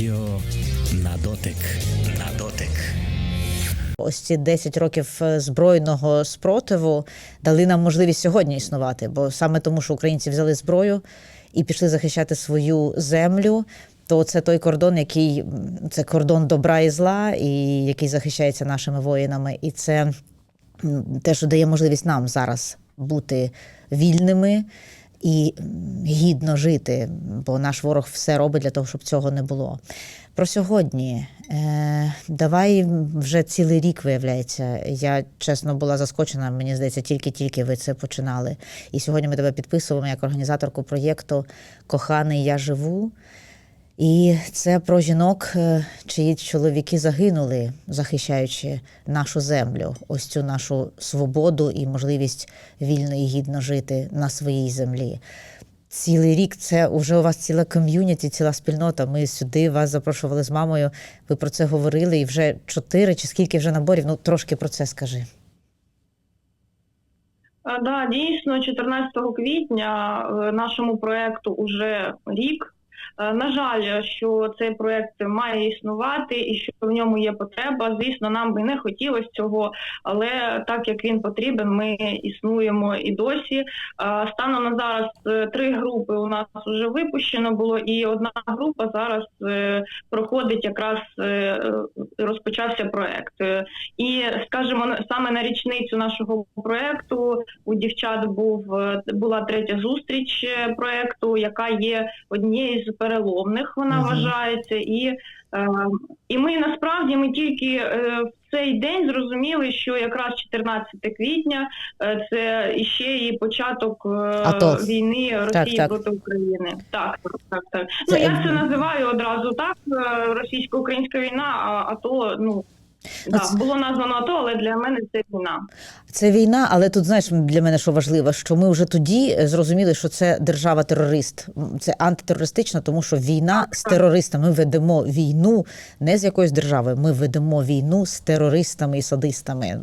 Радіо на дотик. На дотик. Ось ці 10 років е, збройного спротиву дали нам можливість сьогодні існувати, бо саме тому, що українці взяли зброю і пішли захищати свою землю. То це той кордон, який це кордон добра і зла, і який захищається нашими воїнами. І це те, що дає можливість нам зараз бути вільними і гідно жити, бо наш ворог все робить для того, щоб цього не було. Про сьогодні. Е, давай вже цілий рік виявляється. Я чесно була заскочена. Мені здається, тільки-тільки ви це починали. І сьогодні ми тебе підписуємо як організаторку проєкту Коханий Я живу. І це про жінок, е, чиї чоловіки загинули, захищаючи нашу землю, ось цю нашу свободу і можливість вільно і гідно жити на своїй землі. Цілий рік це вже у вас ціла ком'юніті, ціла спільнота. Ми сюди вас запрошували з мамою. Ви про це говорили, і вже чотири чи скільки вже наборів? Ну трошки про це скажи. А, Да, дійсно, 14 квітня е, нашому проекту уже рік. Е, На жаль, що цей проект має існувати і що в ньому є потреба. Звісно, нам би не хотілося цього, але так як він потрібен, ми існуємо і досі. Е, Станом на зараз е, три групи у нас вже випущено було, і одна група зараз проходить якраз розпочався проект. І скажімо, саме на річницю нашого проекту у дівчат був була третя зустріч проекту, яка є однією з переломних. Вона Мгм. вважається, і, е, і ми насправді ми тільки е, в цей день зрозуміли, що якраз 14 квітня е, це іще і початок е, війни Росії так. проти України. Так, так, так. Це- Ну я це називаю одразу так. е, Російсько-українська війна, а АТО, ну. Да, це- було названо АТО, але для мене це війна. Це війна, але тут знаєш для мене що важливо, що ми вже тоді е, зрозуміли, що це держава-терорист. Це антитерористична, тому що війна з терористами. Ми ведемо війну не з якоюсь державою. Ми ведемо війну з терористами і садистами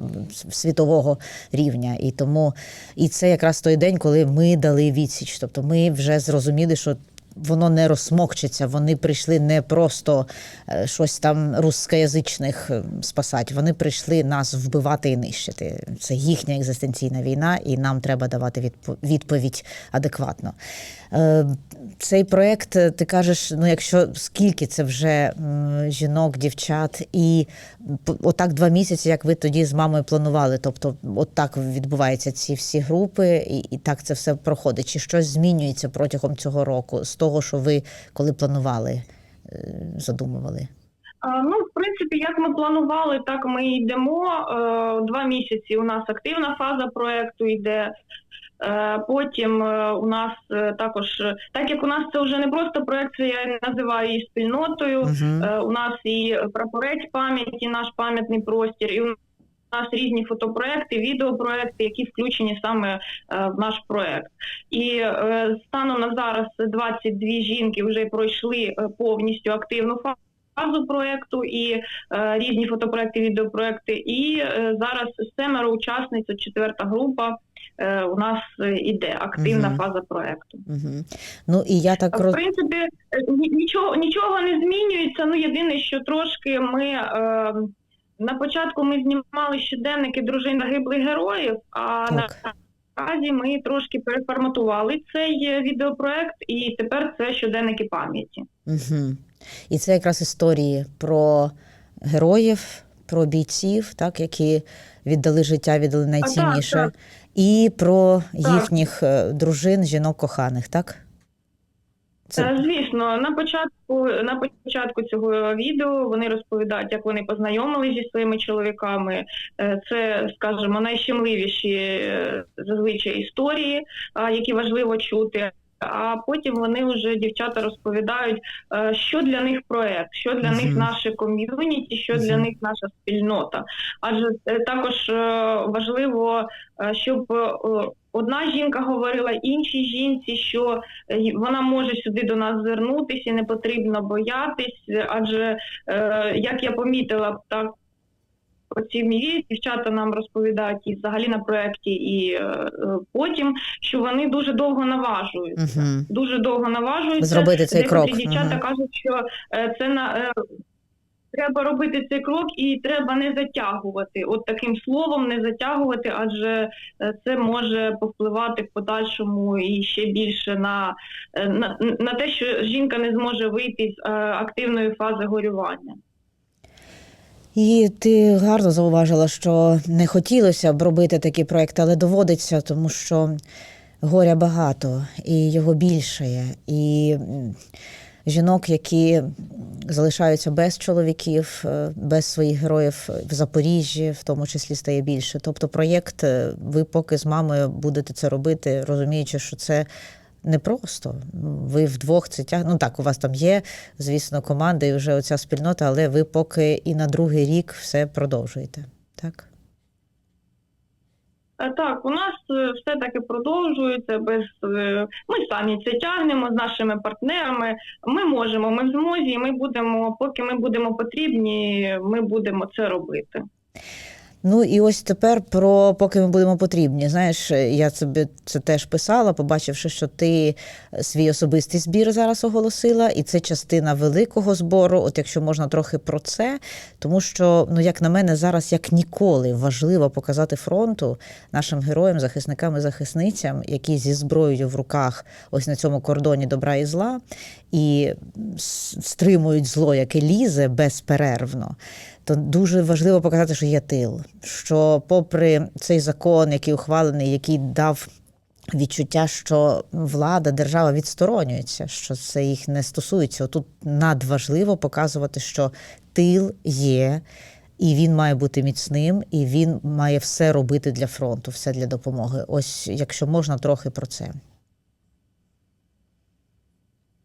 світового рівня. І тому і це якраз той день, коли ми дали відсіч. Тобто ми вже зрозуміли, що. Воно не розсмокчеться, вони прийшли не просто е, щось там рускоязичних е, спасати. Вони прийшли нас вбивати і нищити. Це їхня екзистенційна війна, і нам треба давати відповідь адекватно. Е, Цей проект, ти кажеш, ну якщо скільки це вже жінок, дівчат, і отак два місяці, як ви тоді з мамою планували. Тобто, отак відбуваються ці всі групи, і, і так це все проходить. Чи щось змінюється протягом цього року з того, що ви коли планували, е, задумували? Ну, в принципі, як ми планували, так ми йдемо. Е, Два місяці у нас активна фаза проекту йде. Е, Потім у нас також, так як у нас це вже не просто проект, це я називаю її спільнотою. Угу. Е, У нас і прапорець пам'яті, наш пам'ятний простір, і у нас різні фотопроекти, відеопроекти, які включені саме е, в наш проект. І е, станом на зараз 22 жінки вже пройшли е, повністю активну фазу. Фазу проекту і е, різні фотопроекти, відеопроекти. І е, зараз семеро учасниць, четверта група е, у нас іде активна Мгм. фаза проекту. Угу. Ну і я так В принципі, нічого, нічого не змінюється. Ну, єдине, що трошки ми е, на початку ми знімали щоденники дружин загиблих героїв, а Так. наразі ми трошки переформатували цей е, відеопроект, і тепер це щоденники пам'яті. Угу. І це якраз історії про героїв, про бійців, так, які віддали життя, віддали найцінніше, так. і про їхніх е, дружин, жінок коханих, так? Це... Е, Звісно, на початку на початку цього відео вони розповідають, як вони познайомилися зі своїми чоловіками. Е, Це, скажімо, найщемливіші е, зазвичай історії, які важливо чути. А потім вони вже дівчата розповідають, е, що для них проект, що для них наше ком'юніті, що для них наша спільнота. Адже е, також е, важливо, щоб одна жінка говорила іншій жінці, що вона може сюди до нас звернутися, і не потрібно боятись, адже як я помітила, так оці мрії дівчата нам розповідають і взагалі на проєкті, і е, потім, що вони дуже довго наважуються. Угу. Дуже довго наважуються. Зробити цей Декотрі крок. дівчата Мгм. кажуть, що е, це на е, треба робити цей крок і треба не затягувати. От таким словом не затягувати, адже е, це може повпливати в подальшому і ще більше на, е, на, на те, що жінка не зможе вийти з е, активної фази горювання. І ти гарно зауважила, що не хотілося б робити такі проекти, але доводиться, тому що горя багато і його більшає. І жінок, які залишаються без чоловіків, е, без своїх героїв в Запоріжжі, в тому числі стає більше. Тобто, проєкт, е, ви поки з мамою будете це робити, розуміючи, що це. Непросто. Ви вдвох це тяг... Ну так, у вас там є, звісно, команда і вже оця спільнота, але ви поки і на другий рік все продовжуєте. Так? Е, Так, у нас е, все таки продовжується без е, ми самі це тягнемо з нашими партнерами. Ми можемо, ми в змозі, ми будемо, поки ми будемо потрібні, ми будемо це робити. Ну і ось тепер про поки ми будемо потрібні. Знаєш, я тобі це теж писала, побачивши, що ти свій особистий збір зараз оголосила, і це частина великого збору. От якщо можна трохи про це, тому що, ну як на мене, зараз як ніколи важливо показати фронту нашим героям, захисникам і захисницям, які зі зброєю в руках, ось на цьому кордоні добра і зла, і стримують зло, яке лізе безперервно то дуже важливо показати, що є тил. Що, попри цей закон, який ухвалений, який дав відчуття, що влада, держава відсторонюється, що це їх не стосується. Тут надважливо показувати, що тил є. І він має бути міцним, і він має все робити для фронту, все для допомоги. Ось, якщо можна, трохи про це.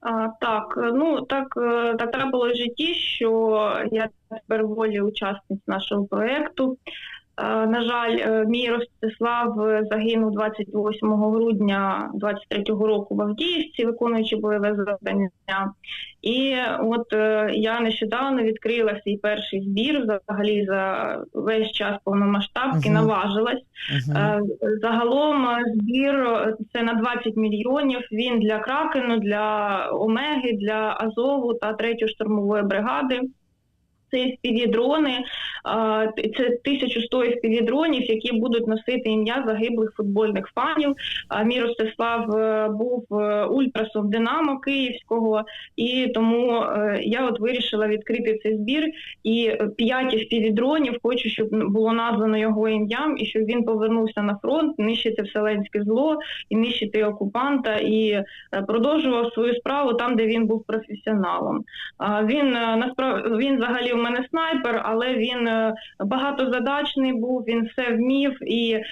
А, так, ну так, е, так трапилось в житті, що я тепер волі учасниць нашого проєкту. Е, На жаль, е, мій Ростислав е, загинув 28 грудня 23-го року в Авдіївці, виконуючи бойове завдання. І от я нещодавно відкрила свій перший збір взагалі за весь час повномасштабки, Мгм. наважилась. Е, Загалом збір це на 20 мільйонів. Він для Кракену, для Омеги, для Азову та 3-ї штурмової бригади. Це е, це 1100 FPV-дронів, які будуть носити ім'я загиблих футбольних фанів. Мій Ростислав е, був е, ультрасом Динамо Київського, і тому е, я от вирішила відкрити цей збір. І 5 FPV-дронів хочу, щоб було названо його ім'ям, і щоб він повернувся на фронт, нищити вселенське зло і нищити окупанта, і продовжував свою справу там, де він був професіоналом. Він насправді він взагалі мене снайпер, але він е, багатозадачний був, він все вмів, і е,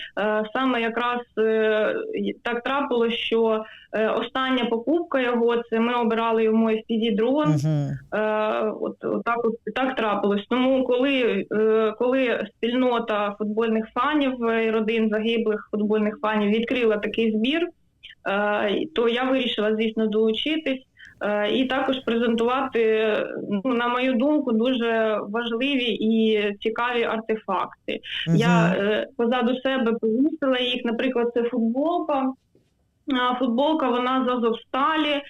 саме якраз е, так трапилось, що е, остання покупка його це ми обирали йому fpv дрон Угу. Е, от, от так от так трапилось. Тому коли, е, коли спільнота футбольних фанів е, і родин загиблих футбольних фанів відкрила такий збір, е, то я вирішила, звісно, долучитись. Е, І також презентувати, ну, на мою думку, дуже важливі і цікаві артефакти. Я е, позаду себе повісила їх. Наприклад, це футболка. Футболка вона з Азовсталі, е,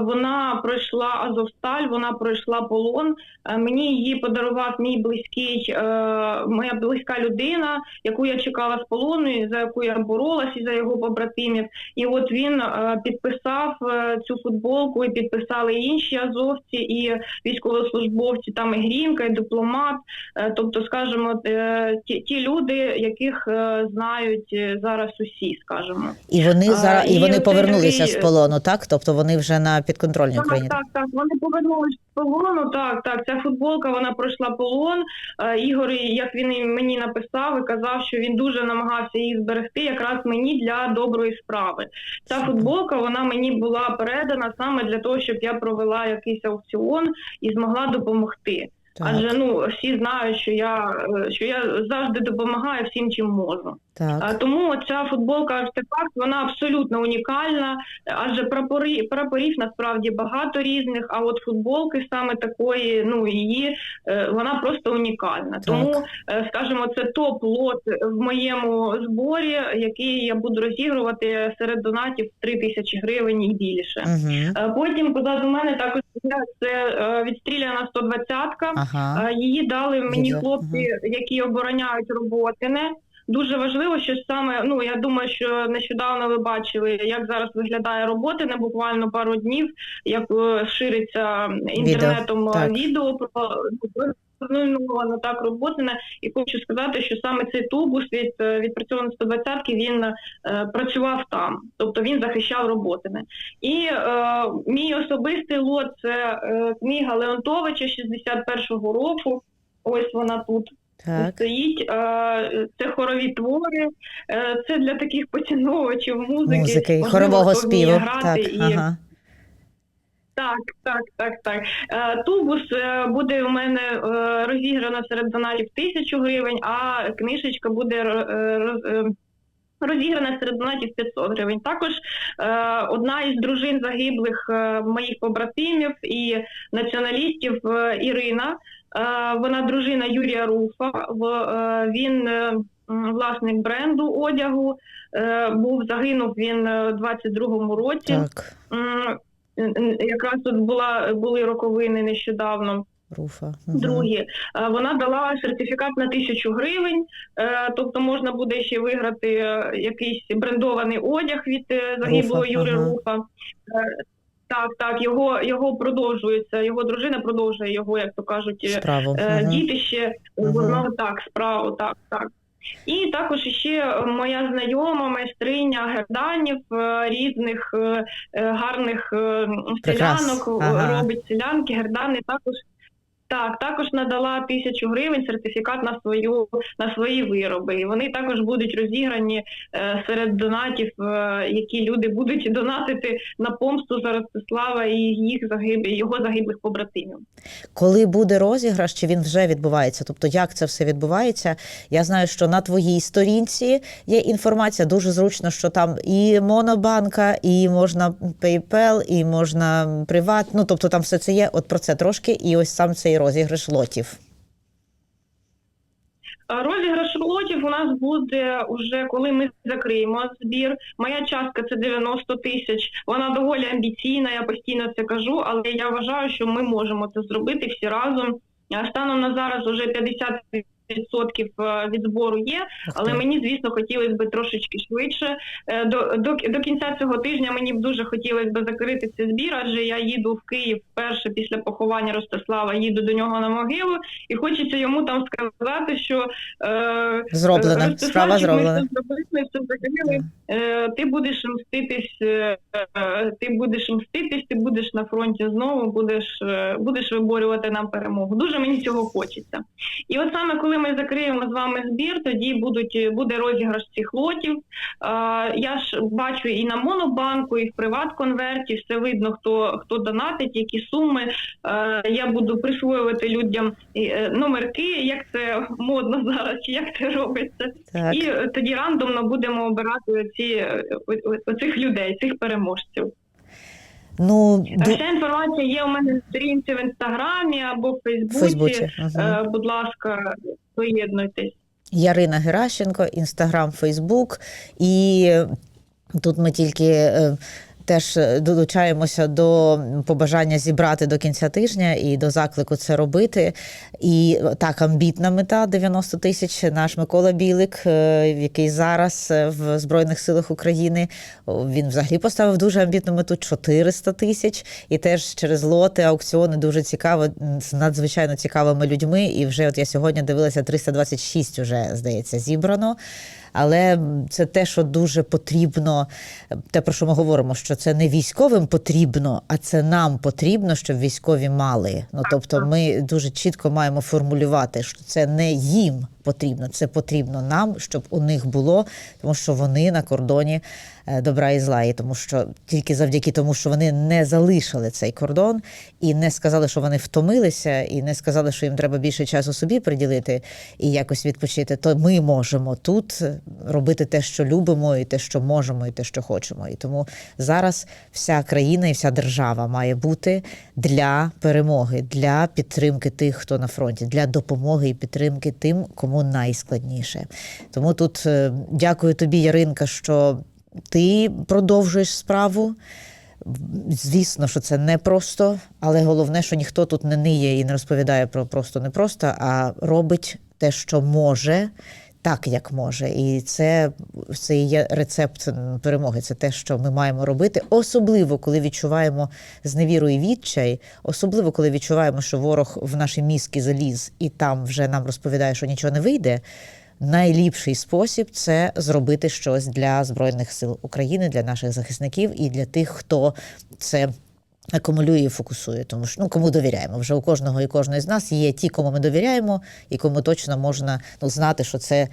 вона пройшла Азовсталь, вона пройшла полон. Е, Мені її подарував мій близький, е, моя близька людина, яку я чекала з полону, за яку я боролась, і за його побратимів. І от він підписав цю футболку, і підписали інші азовці, і військовослужбовці, там і Грінка, і дипломат. Тобто, скажімо, ті, ті люди, яких знають зараз усі, скажімо. І вони зараз і вони повернулися з полону, так? Тобто вони вже на підконтрольній Так, Україні. так, так. Вони повернулись з полону. Так, так. Ця футболка вона пройшла полон. Е, Ігор, як він мені написав, і казав, що він дуже намагався її зберегти, якраз мені для доброї справи. Ця футболка вона мені була передана саме для того, щоб я провела якийсь аукціон і змогла допомогти. Так. Адже ну всі знають, що я е, що я завжди допомагаю всім, чим можу. Так. А, Тому ця футболка артефакт вона абсолютно унікальна, адже прапори, прапорів насправді багато різних. А от футболки саме такої, ну її е, вона просто унікальна. Тому, е, скажімо, це топ лот в моєму зборі, який я буду розігрувати серед донатів 3 тисячі гривень і більше. Угу. Потім позаду мене також це відстріляна 120-ка. Ага. Її дали мені Відео, хлопці, які обороняють роботине. Дуже важливо, що саме ну я думаю, що нещодавно ви бачили, як зараз виглядає роботине, буквально пару днів, як е, шириться інтернетом е, так. відео про ну, так роботине. І хочу сказати, що саме цей тубус від е, відпрацьований 120 він е, працював там, тобто він захищав роботине. І е, мій особистий лот це е, книга Леонтовича 61-го року. Ось вона тут Так. стоїть. Це хорові твори. Е, Це для таких поціновувачів музики, Музики і хорового співу. грати Так, і ага. так, так, так, так. Е, Тубус е, буде у мене розіграно серед донатів тисячу гривень, а книжечка буде роз- розіграна серед донатів 500 гривень. Також одна із дружин загиблих моїх побратимів і націоналістів Ірина. Е, вона дружина Юрія Руфа. Е, він е, власник бренду одягу. Був загинув він у 22-му році. Так. Якраз тут була були роковини нещодавно. Руфа. Мгм. Другі вона дала сертифікат на тисячу гривень, тобто можна буде ще виграти якийсь брендований одяг від загиблого Руфа, Юри ага. Руфа. Так, так, його його продовжується. Його дружина продовжує його, як то кажуть, е, Справу. е, Мгм. дітище угу. воно так, справу, так, так. І також ще моя знайома майстриня герданів е, різних е, гарних селянок Ага. робить селянки, гердани також. Так, також надала тисячу гривень сертифікат на свою на свої вироби. І вони також будуть розіграні е, серед донатів, е, які люди будуть донатити на помсту за Ростислава і їх загиб, його загиблих побратимів. Коли буде розіграш, чи він вже відбувається? Тобто, як це все відбувається? Я знаю, що на твоїй сторінці є інформація. Дуже зручно, що там і монобанка, і можна PayPal, і можна приват. Ну тобто там все це є. От про це трошки, і ось сам цей розіграш лотів. Розіграш лотів у нас буде уже коли ми закриємо збір. Моя частка це 90 тисяч. Вона доволі амбіційна. Я постійно це кажу, але я вважаю, що ми можемо це зробити всі разом. Станом на зараз уже 50 відсотків е, від збору є, але мені, звісно, хотілося б трошечки швидше. Е, До, до, до кінця цього тижня мені б дуже хотілося б закрити цей збір, адже я їду в Київ вперше після поховання Ростислава, їду до нього на могилу, і хочеться йому там сказати, що е, Зроблено. Справа зроблена. все зробили, все закрили. Е, Ти будеш мститись, е, е, ти будеш мститись, ти будеш на фронті знову, будеш, е, будеш виборювати нам перемогу. Дуже мені цього хочеться. І от саме коли ми закриємо з вами збір, тоді будуть буде розіграш цих лотів. Е, Я ж бачу і на монобанку, і в приват-конверті. Все видно, хто хто донатить, які суми. Е, Я буду присвоювати людям е, номерки, як це модно зараз, як це робиться. Так. І тоді рандомно будемо обирати ці е, о- о- оцих людей, цих переможців. Ну Вся інформація є у мене на сторінці в інстаграмі або в Фейсбуці. Фейсбуці. Мгм. Е, Будь ласка, доєднуйтесь. Ярина Геращенко, Інстаграм, Фейсбук. І тут ми тільки е, теж долучаємося до побажання зібрати до кінця тижня і до заклику це робити. І так, амбітна мета 90 тисяч. Наш Микола Білик, е, який зараз е, в Збройних силах України, він взагалі поставив дуже амбітну мету 400 тисяч. І теж через лоти, аукціони дуже цікаво, з надзвичайно цікавими людьми. І вже от я сьогодні дивилася 326 уже, здається, зібрано. Але це те, що дуже потрібно, те, про що ми говоримо, що це не військовим потрібно, а це нам потрібно, щоб військові мали. Ну тобто, ми дуже чітко маємо формулювати, що це не їм потрібно, це потрібно нам, щоб у них було, тому що вони на кордоні е, добра і зла. І тому що тільки завдяки тому, що вони не залишили цей кордон і не сказали, що вони втомилися, і не сказали, що їм треба більше часу собі приділити і якось відпочити, то ми можемо тут робити те, що любимо, і те, що можемо, і те, що хочемо. І тому зараз вся країна і вся держава має бути для перемоги, для підтримки тих, хто на фронті, для допомоги і підтримки тим, кому найскладніше. Тому тут е, дякую тобі, Яринка, що ти продовжуєш справу. Звісно, що це непросто, але головне, що ніхто тут не ниє і не розповідає про просто непросто, а робить те, що може, так як може. І це, це є рецепт перемоги. Це те, що ми маємо робити, особливо коли відчуваємо зневіру і відчай, особливо коли відчуваємо, що ворог в наші мізки заліз і там вже нам розповідає, що нічого не вийде. Найліпший спосіб це зробити щось для збройних сил України, для наших захисників і для тих, хто це. Акумулює і фокусує, тому що ну кому довіряємо. Вже у кожного і кожної з нас є ті, кому ми довіряємо, і кому точно можна ну, знати, що це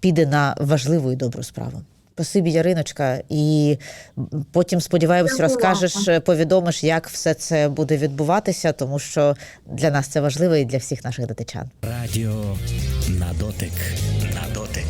піде на важливу і добру справу. Спасибі, Яриночка, і потім сподіваємось, розкажеш, повідомиш, як все це буде відбуватися, тому що для нас це важливо і для всіх наших датичан. Радіо на дотик. На дотик.